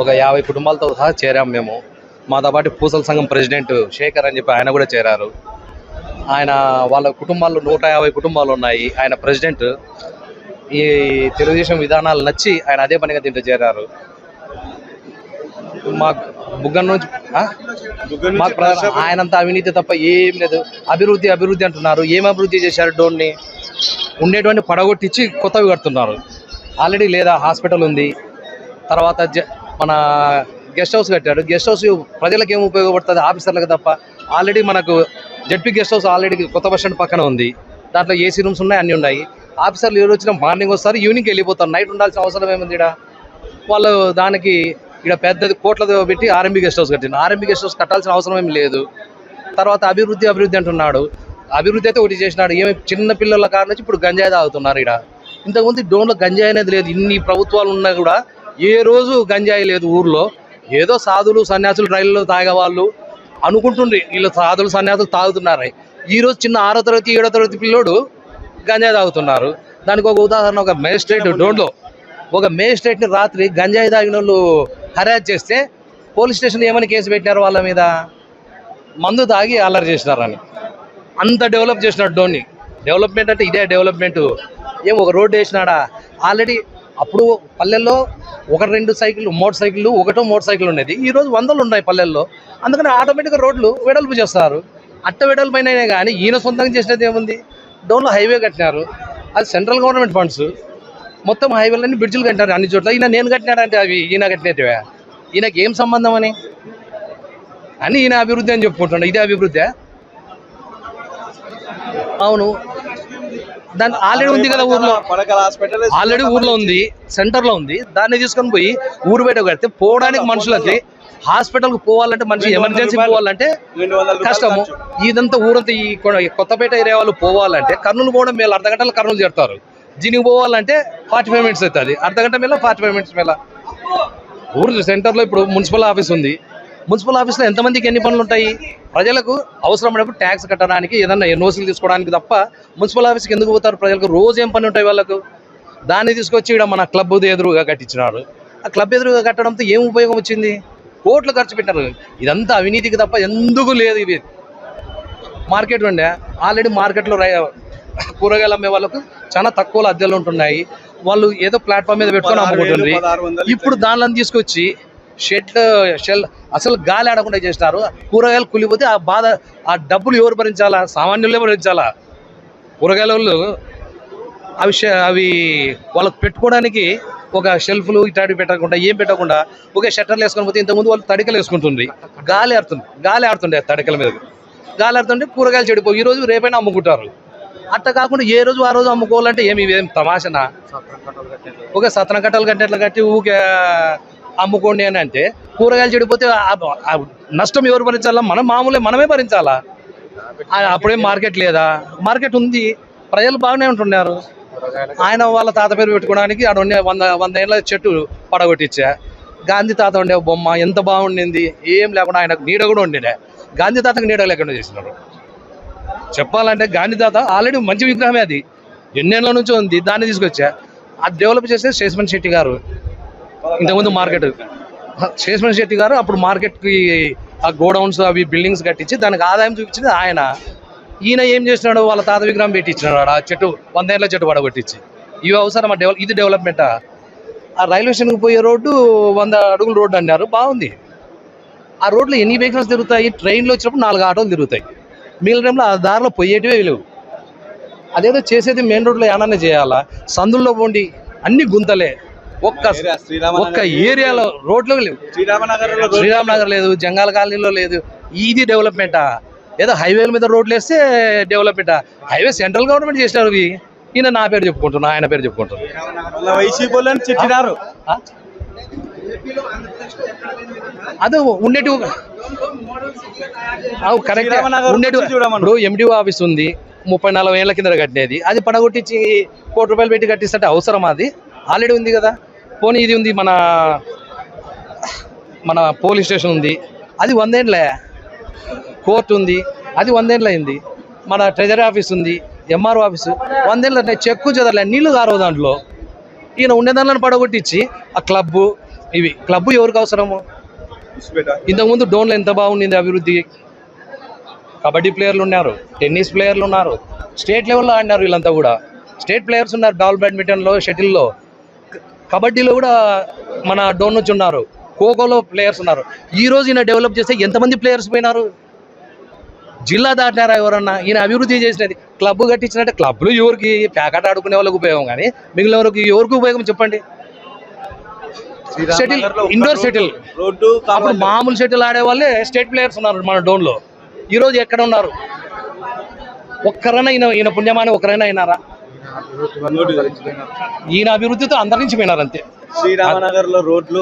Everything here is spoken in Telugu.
ఒక యాభై కుటుంబాలతో సహా చేరాం మేము. మాతో పాటు పూసల సంఘం ప్రెసిడెంట్ శేఖర్ అని చెప్పి ఆయన కూడా చేరారు. ఆయన వాళ్ళ కుటుంబాల్లో నూట యాభై కుటుంబాలు ఉన్నాయి. ఆయన ప్రెసిడెంట్ ఈ తెలుగుదేశం విధానాలు నచ్చి ఆయన అదే పనిగా దీంట్లో చేరారు. మా బుగ్గన నుంచి? మాకు ఆయనంత అవినీతి తప్ప ఏం లేదు. అభివృద్ధి అభివృద్ధి అంటున్నారు. ఏం అభివృద్ధి చేశారు డోన్ని? ఉండేటువంటి పడగొట్టించి కొత్తవి కడుతున్నారు. ఆల్రెడీ లేదా హాస్పిటల్ ఉంది. తర్వాత మన గెస్ట్ హౌస్ కట్టాడు. గెస్ట్ హౌస్ ప్రజలకు ఏమి ఉపయోగపడుతుంది? ఆఫీసర్లకు తప్ప. ఆల్రెడీ మనకు జడ్పీ గెస్ట్ హౌస్ ఆల్రెడీ కొత్త బస్ స్టాండ్ పక్కన ఉంది. దాంట్లో ఏసీ రూమ్స్ ఉన్నాయి అన్నీ ఉన్నాయి. ఆఫీసర్లు ఎవరు వచ్చినా మార్నింగ్ వస్తారు ఈవినింగ్ వెళ్ళిపోతారు. నైట్ ఉండాల్సిన అవసరం ఏముంది ఇక్కడ వాళ్ళు దానికి ఇక్కడ పెద్దది కోట్లతో పెట్టి R M B guest house కట్టింది R M B guest house కట్టాల్సిన అవసరం ఏమి లేదు. తర్వాత అభివృద్ధి అభివృద్ధి అంటున్నాడు. అభివృద్ధి అయితే ఒకటి చేసినాడు. ఏమి చిన్న పిల్లల కాడ నుంచి ఇప్పుడు గంజాయి తాగుతున్నారు ఇక్కడ ఇంతకుముందు డోన్లో గంజాయి అనేది లేదు. ఇన్ని ప్రభుత్వాలు ఉన్నా కూడా ఏ రోజు గంజాయి లేదు ఊర్లో. ఏదో సాధులు సన్యాసులు రైల్లో తాగేవాళ్ళు అనుకుంటుండ్రి వీళ్ళు సాధులు సన్యాసులు తాగుతున్నారు. ఈ రోజు చిన్న ఆరో తరగతి ఏడో తరగతి పిల్లోడు గంజాయి తాగుతున్నారు. దానికి ఒక ఉదాహరణ ఒక మేజిస్ట్రేట్ డోన్లో ఒక మేజిస్ట్రేట్ని రాత్రి గంజాయి తాగిన వాళ్ళు హరాజ్ చేస్తే పోలీస్ స్టేషన్ ఏమని కేసు పెట్టినారు వాళ్ళ మీద? మందు తాగి అల్లరి చేసినారని. అంత డెవలప్ చేసినాడు డోన్ని. డెవలప్మెంట్ అంటే ఇదే డెవలప్మెంట్. ఏం ఒక రోడ్డు వేసినాడా? ఆల్రెడీ అప్పుడు పల్లెల్లో ఒక రెండు సైకిల్ మోటార్ సైకిల్ ఒకటో మోటార్ సైకిల్ ఉండేది. ఈ రోజు వందలు ఉన్నాయి పల్లెల్లో. అందుకని ఆటోమేటిక్గా రోడ్లు వెడల్పు చేస్తారు అట్ట వెడల్పు అయినా కానీ ఈయన సొంతంగా చేసినది ఏముంది? డౌన్లో హైవే కట్టినారు. అది సెంట్రల్ గవర్నమెంట్ ఫండ్స్. మొత్తం హైవేలన్నీ బ్రిడ్జిలు కట్టినారు అన్ని చోట్ల. ఈయన నేను కట్టినాడంటే అవి ఈయన కట్టినట్టువే ఈయనకి ఏం సంబంధం అని? అని ఈయన అభివృద్ధి అని చెప్పుకుంటున్నాడు. ఇదే అభివృద్ధి. అవును. దాని ఆల్రెడీ ఉంది కదా ఊర్లో. ఆల్రెడీ ఊర్లో ఉంది సెంటర్లో ఉంది. దాన్ని తీసుకొని పోయి ఊరు బయట కడితే పోవడానికి మనుషులకి హాస్పిటల్కు పోవాలంటే మనిషి ఎమర్జెన్సీ పోవాలంటే కష్టము. ఇదంతా ఊరంతా ఈ కొత్తపేట ఏరియా వాళ్ళు పోవాలంటే కర్నూలు పోవడం మేలు అర్ధ గంటలో కర్నూలు చేరుతారు. జినికి పోవాలంటే ఫార్టీ ఫైవ్ మినిట్స్ అవుతుంది. అర్ధ గంట మేళ ఫార్టీ ఫైవ్ మినిట్స్ మేళ ఊరు సెంటర్లో ఇప్పుడు మున్సిపల్ ఆఫీస్ ఉంది. మున్సిపల్ ఆఫీస్లో ఎంతమందికి ఎన్ని పనులు ఉంటాయి? ప్రజలకు అవసరమైనప్పుడు ట్యాక్స్ కట్టడానికి ఏదన్నా ఎన్ఓసీలు తీసుకోవడానికి తప్ప మున్సిపల్ ఆఫీస్కి ఎందుకు పోతారు? ప్రజలకు రోజు ఏం పని ఉంటాయి వాళ్ళకు? దాన్ని తీసుకొచ్చి ఇక్కడ మన క్లబ్ ఎదురుగా కట్టించినారు. ఆ క్లబ్ ఎదురుగా కట్టడంతో ఏం ఉపయోగం వచ్చింది? కోట్లు ఖర్చు పెట్టారు ఇదంతా అవినీతికి తప్ప ఎందుకు లేదు ఇది మార్కెట్ ఉండే. ఆల్రెడీ మార్కెట్లో రై కూరగాయలు అమ్మే వాళ్ళకు చాలా తక్కువ అద్దెలు ఉంటున్నాయి. వాళ్ళు ఏదో ప్లాట్ఫామ్ మీద పెట్టుకొని అమ్ముకుంటుంది ఇప్పుడు దానిలో తీసుకొచ్చి షెడ్ షెల్ అసలు గాలి ఆడకుండా చేసినారు కూరగాయలు కులిపోతే ఆ బాధ ఆ డబ్బులు ఎవరు భరించాలా? సామాన్యులే భరించాలా? కూరగాయల వాళ్ళు అవి అవి వాళ్ళకి పెట్టుకోవడానికి ఒక షెల్ఫ్లు ఇట్లాంటివి పెట్టకుండా ఏం పెట్టకుండా ఒకే షట్టర్లు వేసుకొని పోతే ఇంతకుముందు వాళ్ళు తడికలు వేసుకుంటుంది గాలి ఆడుతుంది గాలి ఆడుతుండే తడికల మీద. గాలి ఆడుతుంటే కూరగాయలు చెడిపోయి ఈ రోజు రేపైనా అమ్ముకుంటారు. అట్ట కాకుండా ఏ రోజు ఆ రోజు అమ్ముకోవాలంటే ఏమి ఇవేం తమాషనా? ఒక సతన కట్టలు కట్టేట్లు కట్టి ఊకే అమ్ముకోండి అని అంటే కూరగాయలు చెడిపోతే నష్టం ఎవరు భరించాలా? మనం మామూలే మనమే భరించాలా? అప్పుడే అప్పుడేం మార్కెట్ లేదా? మార్కెట్ ఉంది. ప్రజలు బాగానే ఉంటున్నారు. ఆయన వాళ్ళ తాత పేరు పెట్టుకోవడానికి ఆడ ఉండే వంద వంద ఏళ్ళ చెట్టు పడగొట్టించా. గాంధీ తాత ఉండే బొమ్మ ఎంత బాగుండింది. ఏం లేకుండా ఆయనకు నీడ కూడా ఉండినే. గాంధీ తాతకు నీడ లేకుండా చేసినారు చెప్పాలంటే గాంధీ తాత ఆల్రెడీ మంచి విగ్రహమే అది. ఎన్నేళ్ళ నుంచి ఉంది. దాన్ని తీసుకొచ్చా. అది డెవలప్ చేస్తే శేషమన్ శెట్టి గారు. ఇంతకుముందు మార్కెట్ శేషమణి శెట్టి గారు అప్పుడు మార్కెట్కి ఆ గోడౌన్స్ అవి బిల్డింగ్స్ కట్టించి దానికి ఆదాయం చూపించింది ఆయన. ఈయన ఏం చేసినాడు వాళ్ళ తాత విగ్రహం పెట్టించినాడు ఆడ ఆ చెట్టు వందేళ్ళ చెట్టు పడగొట్టించి. ఇవి అవసరం డెవలప్ ఇది డెవలప్మెంటా ఆ? రైల్వే స్టేషన్కి పోయే రోడ్డు వంద అడుగుల రోడ్డు అన్నారు. బాగుంది. ఆ రోడ్లో ఎన్ని వెహికల్స్ తిరుగుతాయి? ట్రైన్లో వచ్చినప్పుడు నాలుగు ఆటోలు తిరుగుతాయి. మిగిలిన టైంలో ఆ దారిలో పోయేటివే లేవు. అదేదో చేసేది మెయిన్ రోడ్లో ఏమన్నా చేయాలా? సందుల్లో పోండి. అన్ని గుంతలే. ఒక్క ఒక్క ఏరియాలో రోడ్లు లేవు. శ్రీరామనగర్ శ్రీరామ్ నగర్ లేదు జంగాల కాలనీలో లేదు. ఇది డెవలప్మెంటా ఏదో హైవేల మీద రోడ్లు వేస్తే డెవలప్మెంటా హైవే సెంట్రల్ గవర్నమెంట్ చేసినారు ఇవి ఈయన నా పేరు చెప్పుకుంటున్నా ఆయన పేరు చెప్పుకుంటున్నా. వైసీపీ వాళ్ళని చెట్టినారు ఆ? అదే ఉండేటి కరెక్ట్ ఉండేటి. ఇప్పుడు ఎండిఓ ఆఫీస్ ఉంది. ముప్పై నలభై ఏళ్ళ కింద కట్టినది. అది పడగొట్టించి కోటి రూపాయలు పెట్టి కట్టిస్తే అవసరం అది? ఆల్రెడీ ఉంది కదా. పోనీ ఇది ఉంది మన మన పోలీస్ స్టేషన్ ఉంది. అది వందేండ్లే. కోర్టు ఉంది. అది వందేండ్లు అయింది. మన ట్రెజరీ ఆఫీస్ ఉంది. MRO office. వందేళ్ళు చెక్కు చదవలే నీళ్ళు కారవు దాంట్లో. ఈయన ఉండే దాంట్లో పడగొట్టించి ఆ క్లబ్బు ఇవి. క్లబ్ ఎవరికి అవసరము? ఇంతకుముందు డోన్లో ఎంత బాగుండింది అభివృద్ధి? కబడ్డీ ప్లేయర్లు ఉన్నారు టెన్నిస్ ప్లేయర్లు ఉన్నారు. స్టేట్ లెవెల్లో ఆడినారు వీళ్ళంతా కూడా. స్టేట్ ప్లేయర్స్ ఉన్నారు బాల్ బ్యాడ్మింటన్లో షటిల్లో. కబడ్డీలో కూడా మన డోన్ నుంచి ఉన్నారు. ఖోఖోలో ప్లేయర్స్ ఉన్నారు. ఈ రోజు ఈయన డెవలప్ చేస్తే ఎంతమంది ప్లేయర్స్ పోయినారు? జిల్లా దాటినారా ఎవరన్నా? ఈయన అభివృద్ధి చేసినది. క్లబ్ కట్టించినట్టే క్లబ్లు ఎవరికి ప్యాకెట్ ఆడుకునే వాళ్ళకి ఉపయోగం కానీ మిగిలిన వరకు ఎవరికి ఉపయోగం చెప్పండి? షటిల్ ఇండోర్ షటిల్ అప్పుడు మామూలు షటిల్ ఆడే వాళ్ళే స్టేట్ ప్లేయర్స్ ఉన్నారు మన డోన్లో. ఈ రోజు ఎక్కడ ఉన్నారు? ఒక్కరైనా ఈయన ఈయన పుణ్యమాని ఒక్కరైనా అయినారా. ఈయన అభివృద్ధితో అందరి నుంచి పోయినారు అంతే శ్రీరామనగర్లో రోడ్లు